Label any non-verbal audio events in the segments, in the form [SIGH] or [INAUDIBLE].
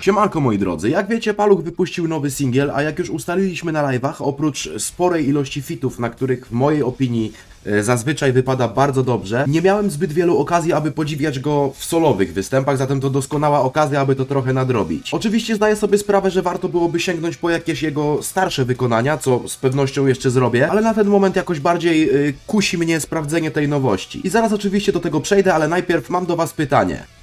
Siemanko moi drodzy, jak wiecie Paluch wypuścił nowy singiel, a jak już ustaliliśmy na live'ach, oprócz sporej ilości fitów, na których w mojej opinii e, zazwyczaj wypada bardzo dobrze, nie miałem zbyt wielu okazji, aby podziwiać go w solowych występach, zatem to doskonała okazja, aby to trochę nadrobić. Oczywiście zdaję sobie sprawę, że warto byłoby sięgnąć po jakieś jego starsze wykonania, co z pewnością jeszcze zrobię, ale na ten moment jakoś bardziej e, kusi mnie sprawdzenie tej nowości. I zaraz oczywiście do tego przejdę, ale najpierw mam do was pytanie.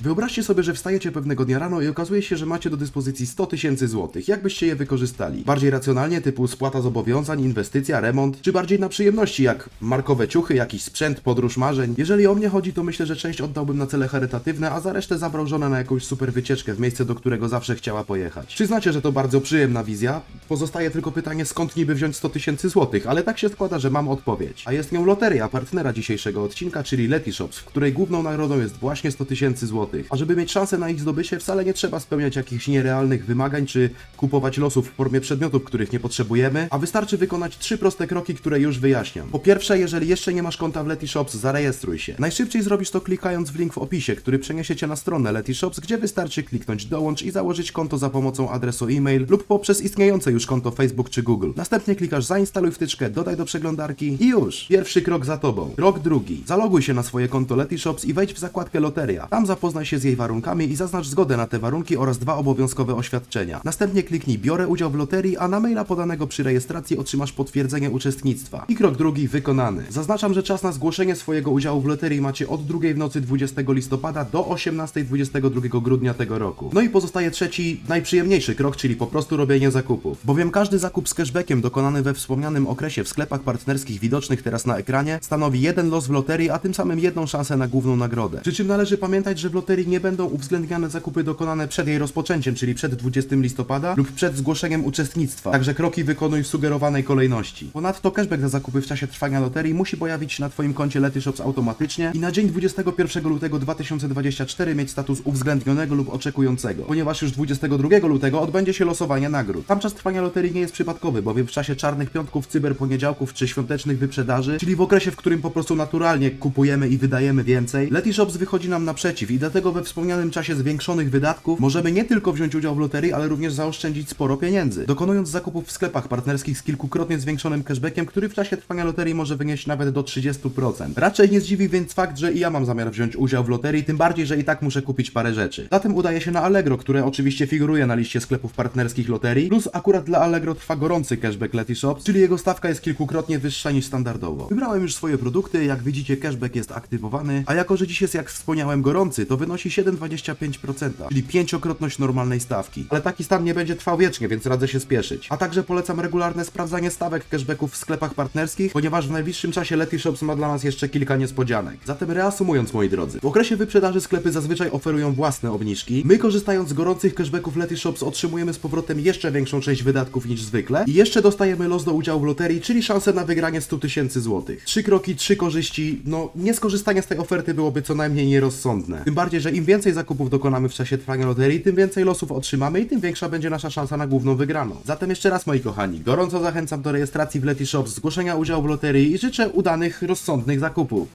Wyobraźcie sobie, że wstajecie pewnego dnia rano i okazuje się, że macie do dyspozycji 100 tysięcy złotych. Jak byście je wykorzystali? Bardziej racjonalnie, typu spłata zobowiązań, inwestycja, remont, czy bardziej na przyjemności, jak markowe ciuchy, jakiś sprzęt, podróż marzeń? Jeżeli o mnie chodzi, to myślę, że część oddałbym na cele charytatywne, a za resztę zabrał żonę na jakąś super wycieczkę w miejsce, do którego zawsze chciała pojechać. Przyznacie, że to bardzo przyjemna wizja. Pozostaje tylko pytanie, skąd niby wziąć 100 tysięcy złotych, ale tak się składa, że mam odpowiedź. A jest nią loteria partnera dzisiejszego odcinka, czyli Letyshops, w której główną nagrodą jest właśnie 100 tysięcy złotych. A żeby mieć szansę na ich zdobycie, wcale nie trzeba spełniać jakichś nierealnych wymagań, czy kupować losów w formie przedmiotów, których nie potrzebujemy, a wystarczy wykonać trzy proste kroki, które już wyjaśniam. Po pierwsze, jeżeli jeszcze nie masz konta w Letyshops, zarejestruj się. Najszybciej zrobisz to klikając w link w opisie, który przeniesie cię na stronę Letyshops, gdzie wystarczy kliknąć dołącz i założyć konto za pomocą adresu e-mail lub poprzez istniejące już konto Facebook czy Google. Następnie klikasz zainstaluj wtyczkę, dodaj do przeglądarki i już. Pierwszy krok za tobą. Krok drugi. Zaloguj się na swoje konto Letyshops i wejdź w zakładkę Loteria. Tam zapoznaj się z jej warunkami i zaznacz zgodę na te warunki oraz dwa obowiązkowe oświadczenia. Następnie kliknij biorę udział w loterii, a na maila podanego przy rejestracji otrzymasz potwierdzenie uczestnictwa. I krok drugi wykonany. Zaznaczam, że czas na zgłoszenie swojego udziału w loterii macie od 2 w nocy 20 listopada do 18 22 grudnia tego roku. No i pozostaje trzeci, najprzyjemniejszy krok, czyli po prostu robienie zakupów. Bowiem każdy zakup z cashbackiem dokonany we wspomnianym okresie w sklepach partnerskich widocznych teraz na ekranie stanowi jeden los w loterii, a tym samym jedną szansę na główną nagrodę. Przy czym należy pamiętać, że w loterii nie będą uwzględniane zakupy dokonane przed jej rozpoczęciem, czyli przed 20 listopada lub przed zgłoszeniem uczestnictwa. Także kroki wykonuj w sugerowanej kolejności. Ponadto cashback za zakupy w czasie trwania loterii musi pojawić się na Twoim koncie Letyshops automatycznie i na dzień 21 lutego 2024 mieć status uwzględnionego lub oczekującego, ponieważ już 22 lutego odbędzie się losowanie nagród. Tam czas trwania loterii nie jest przypadkowy, bowiem w czasie czarnych piątków, cyberponiedziałków czy świątecznych wyprzedaży, czyli w okresie, w którym po prostu naturalnie kupujemy i wydajemy więcej, Letyshops wychodzi nam naprzeciw i dlatego we wspomnianym czasie zwiększonych wydatków możemy nie tylko wziąć udział w loterii, ale również zaoszczędzić sporo pieniędzy, dokonując zakupów w sklepach partnerskich z kilkukrotnie zwiększonym cashbackiem, który w czasie trwania loterii może wynieść nawet do 30%. Raczej nie zdziwi więc fakt, że i ja mam zamiar wziąć udział w loterii, tym bardziej, że i tak muszę kupić parę rzeczy. Zatem udaje się na Allegro, które oczywiście figuruje na liście sklepów partnerskich loterii, plus akurat dla Allegro trwa gorący cashback Letyshops, czyli jego stawka jest kilkukrotnie wyższa niż standardowo. Wybrałem już swoje produkty, jak widzicie cashback jest aktywowany, a jako, że dziś jest jak wspomniałem gorący, to wynosi 7,25%, czyli pięciokrotność normalnej stawki. Ale taki stan nie będzie trwał wiecznie, więc radzę się spieszyć. A także polecam regularne sprawdzanie stawek cashbacków w sklepach partnerskich, ponieważ w najbliższym czasie Letyshops ma dla nas jeszcze kilka niespodzianek. Zatem reasumując moi drodzy, w okresie wyprzedaży sklepy zazwyczaj oferują własne obniżki. My korzystając z gorących cashbacków Letyshops otrzymujemy z powrotem jeszcze większą część wydatków niż zwykle i jeszcze dostajemy los do udziału w loterii, czyli szansę na wygranie 100 tysięcy złotych. Trzy kroki, trzy korzyści, no nie skorzystanie z tej oferty byłoby co najmniej nierozsądne. Tym bardziej, że im więcej zakupów dokonamy w czasie trwania loterii, tym więcej losów otrzymamy i tym większa będzie nasza szansa na główną wygraną. Zatem jeszcze raz moi kochani, gorąco zachęcam do rejestracji w Letyshops, zgłoszenia udziału w loterii i życzę udanych, rozsądnych zakupów.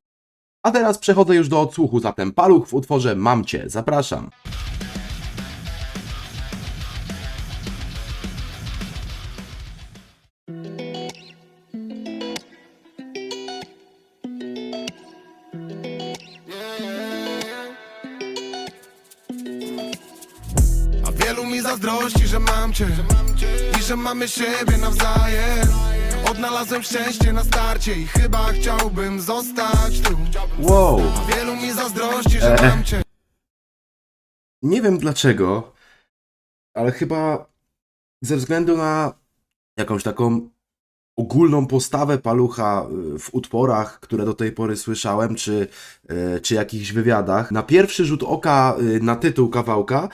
A teraz przechodzę już do odsłuchu, zatem paluch w utworze Mam Cię, zapraszam. Mamy siebie nawzajem. Odnalazłem szczęście na starcie I chyba chciałbym zostać tu. Wow! Wielu mi zazdrości, że mam cię. Nie wiem dlaczego, ale chyba ze względu na jakąś taką ogólną postawę palucha y, w utworach, które do tej pory słyszałem, czy, y, czy jakichś wywiadach, na pierwszy rzut oka y, na tytuł kawałka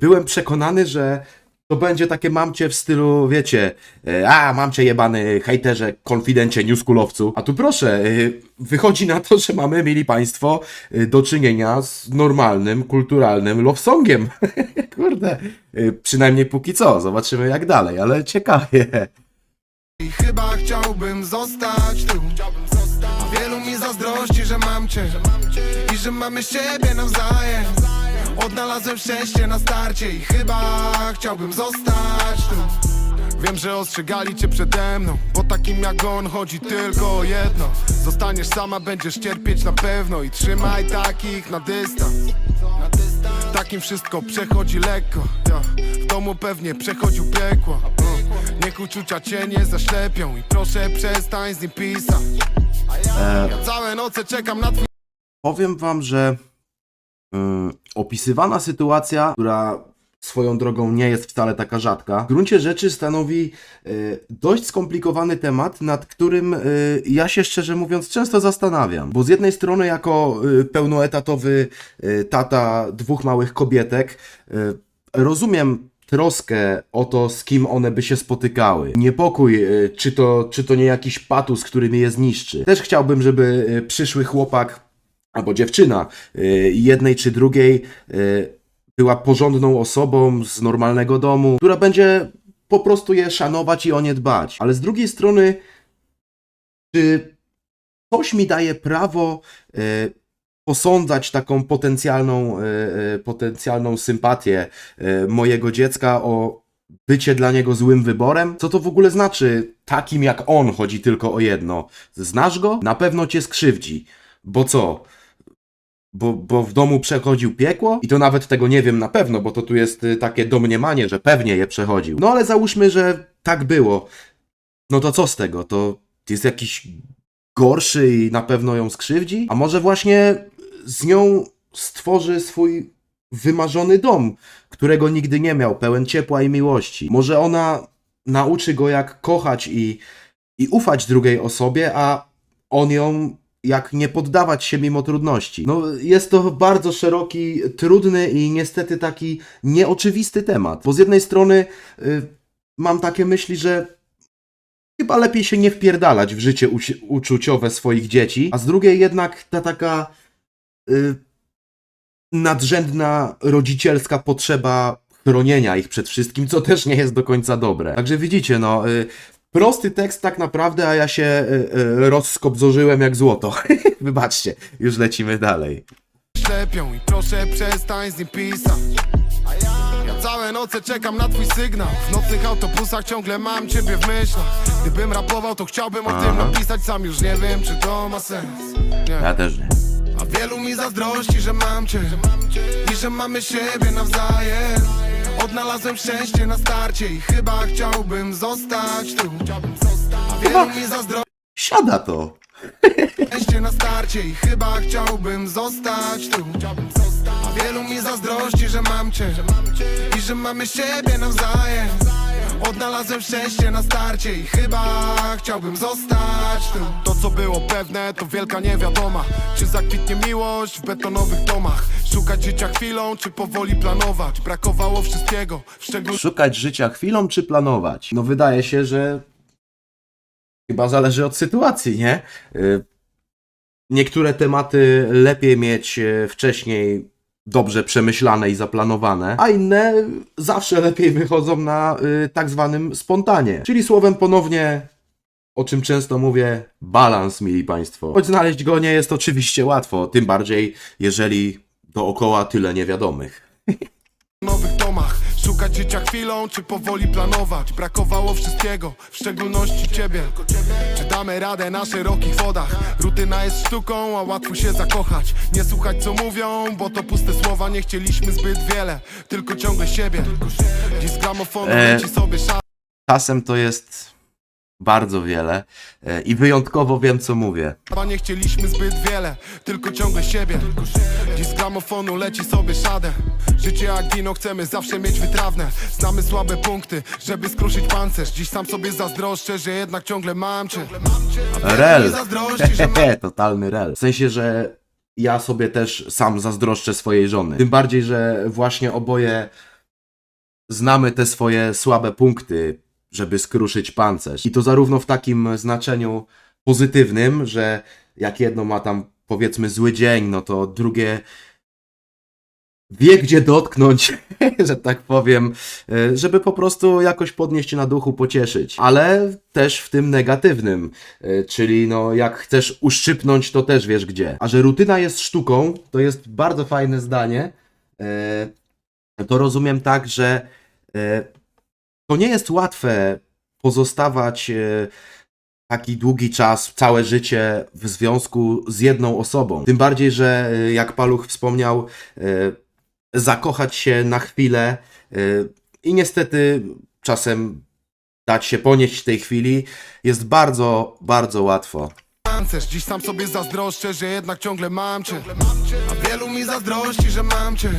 byłem przekonany, że to będzie takie mamcie w stylu, wiecie, y, a mamcie jebany hejterze, konfidencie, newschoolowcu. A tu proszę, y, wychodzi na to, że mamy, mieli Państwo, y, do czynienia z normalnym, kulturalnym love songiem. [LAUGHS] Kurde, przynajmniej póki co, zobaczymy jak dalej, ale ciekawie. I chyba chciałbym zostać tu wielu mi zazdrości, że mam cię I że mamy siebie nawzajem Odnalazłem szczęście na starcie i chyba chciałbym zostać tu. Wiem, że ostrzegali cię przede mną Bo takim jak on chodzi tylko o jedno. Zostaniesz sama, będziesz cierpieć na pewno I trzymaj takich na dystans. Takim wszystko przechodzi lekko. W domu pewnie przechodził piekło. Uh. Niech uczucia cię nie zaślepią I proszę przestań z nim pisać. Całe noce czekam na twój Powiem wam, że mm, opisywana sytuacja, która swoją drogą nie jest wcale taka rzadka, w gruncie rzeczy stanowi y, dość skomplikowany temat, nad którym y, ja się szczerze mówiąc często zastanawiam. Bo z jednej strony jako y, pełnoetatowy y, tata dwóch małych kobietek y, rozumiem troskę o to, z kim one by się spotykały. Niepokój, y, czy to, czy to nie jakiś patus, który mnie je zniszczy. Też chciałbym, żeby y, przyszły chłopak albo dziewczyna y, jednej czy drugiej y, była porządną osobą z normalnego domu, która będzie po prostu je szanować i o nie dbać. Ale z drugiej strony, czy coś mi daje prawo y, posądzać taką potencjalną, potencjalną sympatię mojego dziecka o bycie dla niego złym wyborem? Co to w ogóle znaczy takim jak on chodzi tylko o jedno? Znasz go? Na pewno cię skrzywdzi. Bo co? Bo, bo w domu przechodził piekło? I to nawet tego nie wiem na pewno, bo to tu jest y, takie domniemanie, że pewnie je przechodził. No ale załóżmy, że tak było. No to co z tego? To jest jakiś gorszy i na pewno ją skrzywdzi? A może właśnie z nią stworzy swój wymarzony dom, którego nigdy nie miał, pełen ciepła i miłości. Może ona nauczy go jak kochać i, i ufać drugiej osobie, a on ją jak nie poddawać się mimo trudności. No, jest to bardzo szeroki, trudny i niestety taki nieoczywisty temat. Bo z jednej strony y, mam takie myśli, że chyba lepiej się nie wpierdalać w życie uci- uczuciowe swoich dzieci, a z drugiej jednak ta taka y, nadrzędna rodzicielska potrzeba chronienia ich przed wszystkim, co też nie jest do końca dobre. Także widzicie, no, y, prosty tekst tak naprawdę, a ja się y, y, rozskobzorzyłem jak złoto. [LAUGHS] Wybaczcie, już lecimy dalej. ślepią I proszę przestań z nim pisać Ja całe noce czekam na twój sygnał W nocnych autobusach ciągle mam ciebie w myślach Gdybym rapował to chciałbym o tym Aha. napisać Sam już nie wiem czy to ma sens nie. też nie. A wielu mi zazdrości, że mam cię I że mamy siebie nawzajem Odnalazłem szczęście na starcie I chyba chciałbym zostać tu. A wielu mi zazdrości Siada to. Szczęście na starcie i chyba chciałbym zostać tu. A wielu mi zazdrości, że mam cię I że mamy siebie nawzajem Odnalazłem szczęście na starcie i chyba chciałbym zostać To co było pewne to wielka niewiadoma Czy zakwitnie miłość w betonowych domach Szukać życia chwilą czy powoli planować Brakowało wszystkiego, w Szukać życia chwilą czy planować? No wydaje się, że chyba zależy od sytuacji, nie? Y, Niektóre tematy lepiej mieć e, wcześniej dobrze przemyślane i zaplanowane, a inne zawsze lepiej wychodzą na y, tak zwanym spontanie. Czyli słowem ponownie, o czym często mówię, balans, mili Państwo. Choć znaleźć go nie jest oczywiście łatwo, tym bardziej jeżeli dookoła tyle niewiadomych. [LAUGHS] Szukać życia chwilą, czy powoli planować? Brakowało wszystkiego, w szczególności ciebie. Czy damy radę na szerokich wodach? Rutyna jest sztuką, a łatwo się zakochać. Nie słuchać co mówią, bo to puste słowa Nie chcieliśmy zbyt wiele, tylko ciągle siebie. Dziś z gramofonu E. leci sobie szat Czasem to jest bardzo wiele e, i wyjątkowo wiem, co mówię. A nie chcieliśmy zbyt wiele, tylko ciągle siebie Dziś z gramofonu leci sobie szadę Życie jak wino chcemy zawsze mieć wytrawne Znamy słabe punkty, żeby skruszyć pancerz Dziś sam sobie zazdroszczę, że jednak ciągle mam cię Rel. [LAUGHS] Totalny rel. W sensie, że ja sobie też sam zazdroszczę swojej żony. Tym bardziej, że właśnie oboje znamy te swoje słabe punkty, żeby skruszyć pancerz. I to zarówno w takim znaczeniu pozytywnym, że jak jedno ma tam powiedzmy zły dzień, no to drugie wie gdzie dotknąć, [LAUGHS] że tak powiem, e, żeby po prostu jakoś podnieść na duchu, pocieszyć. Ale też w tym negatywnym, e, czyli no jak chcesz uszczypnąć, to też wiesz gdzie. A że rutyna jest sztuką, to jest bardzo fajne zdanie, e, to rozumiem tak, że to nie jest łatwe pozostawać e, taki długi czas, całe życie w związku z jedną osobą. Tym bardziej, że e, jak Paluch wspomniał, e, zakochać się na chwilę i niestety czasem dać się ponieść w tej chwili jest bardzo, bardzo łatwo. Pancerz, dziś sam sobie zazdroszczę, że jednak ciągle mam cię A wielu mi zazdrości, że mam cię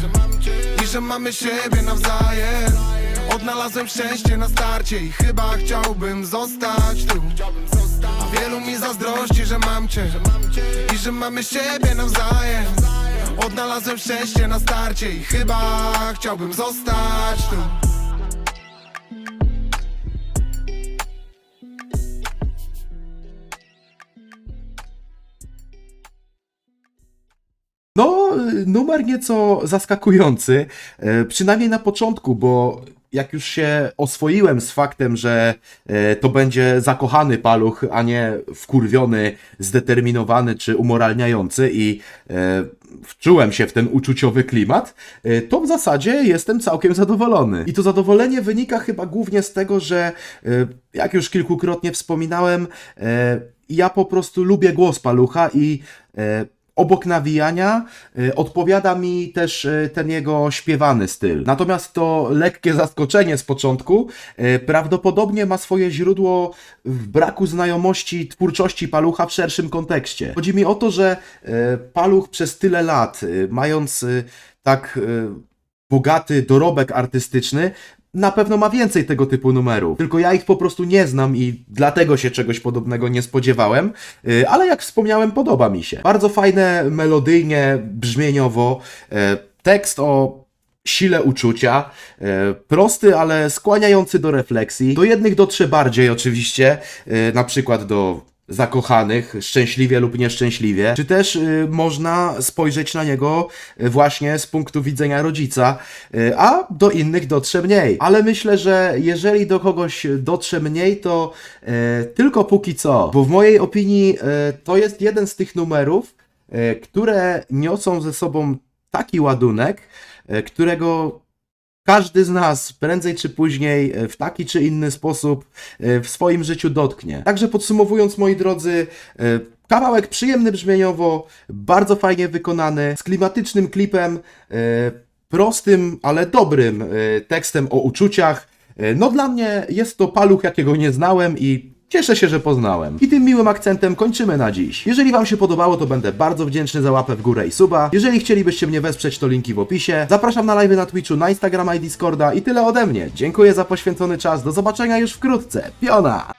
I że mamy siebie nawzajem Odnalazłem szczęście na starcie i chyba chciałbym zostać tu. A wielu mi zazdrości, że mam cię I że mamy siebie nawzajem. Odnalazłem szczęście na starcie i chyba chciałbym zostać tu. No, y, numer nieco zaskakujący, e, przynajmniej na początku, bo jak już się oswoiłem z faktem, że e, to będzie zakochany paluch, a nie wkurwiony, zdeterminowany czy umoralniający i e, wczułem się w ten uczuciowy klimat, e, to w zasadzie jestem całkiem zadowolony. I to zadowolenie wynika chyba głównie z tego, że jak już kilkukrotnie wspominałem, ja po prostu lubię głos palucha i obok nawijania y, odpowiada mi też y, ten jego śpiewany styl. Natomiast to lekkie zaskoczenie z początku y, prawdopodobnie ma swoje źródło w braku znajomości twórczości Palucha w szerszym kontekście. Chodzi mi o to, że Paluch przez tyle lat, mając tak bogaty dorobek artystyczny, na pewno ma więcej tego typu numerów. Tylko ja ich po prostu nie znam i dlatego się czegoś podobnego nie spodziewałem. Yy, Ale jak wspomniałem, podoba mi się. Bardzo fajne melodyjnie, brzmieniowo. e, Tekst o sile uczucia. e, Prosty, ale skłaniający do refleksji. Do jednych dotrze bardziej oczywiście, na przykład do zakochanych, szczęśliwie lub nieszczęśliwie, czy też y, można spojrzeć na niego y, właśnie z punktu widzenia rodzica, y, a do innych dotrze mniej. Ale myślę, że jeżeli do kogoś dotrze mniej, to y, tylko póki co, bo w mojej opinii y, to jest jeden z tych numerów, y, które niosą ze sobą taki ładunek, y, którego każdy z nas prędzej czy później e, w taki czy inny sposób e, w swoim życiu dotknie. Także podsumowując, moi drodzy, e, kawałek przyjemny brzmieniowo, bardzo fajnie wykonany, z klimatycznym klipem, prostym, ale dobrym tekstem o uczuciach. No dla mnie jest to paluch, jakiego nie znałem i Cieszę się, że poznałem. I tym miłym akcentem kończymy na dziś. Jeżeli Wam się podobało, to będę bardzo wdzięczny za łapę w górę i suba. Jeżeli chcielibyście mnie wesprzeć, to linki w opisie. Zapraszam na live na Twitchu, na Instagrama i Discorda i tyle ode mnie. Dziękuję za poświęcony czas. Do zobaczenia już wkrótce. Piona!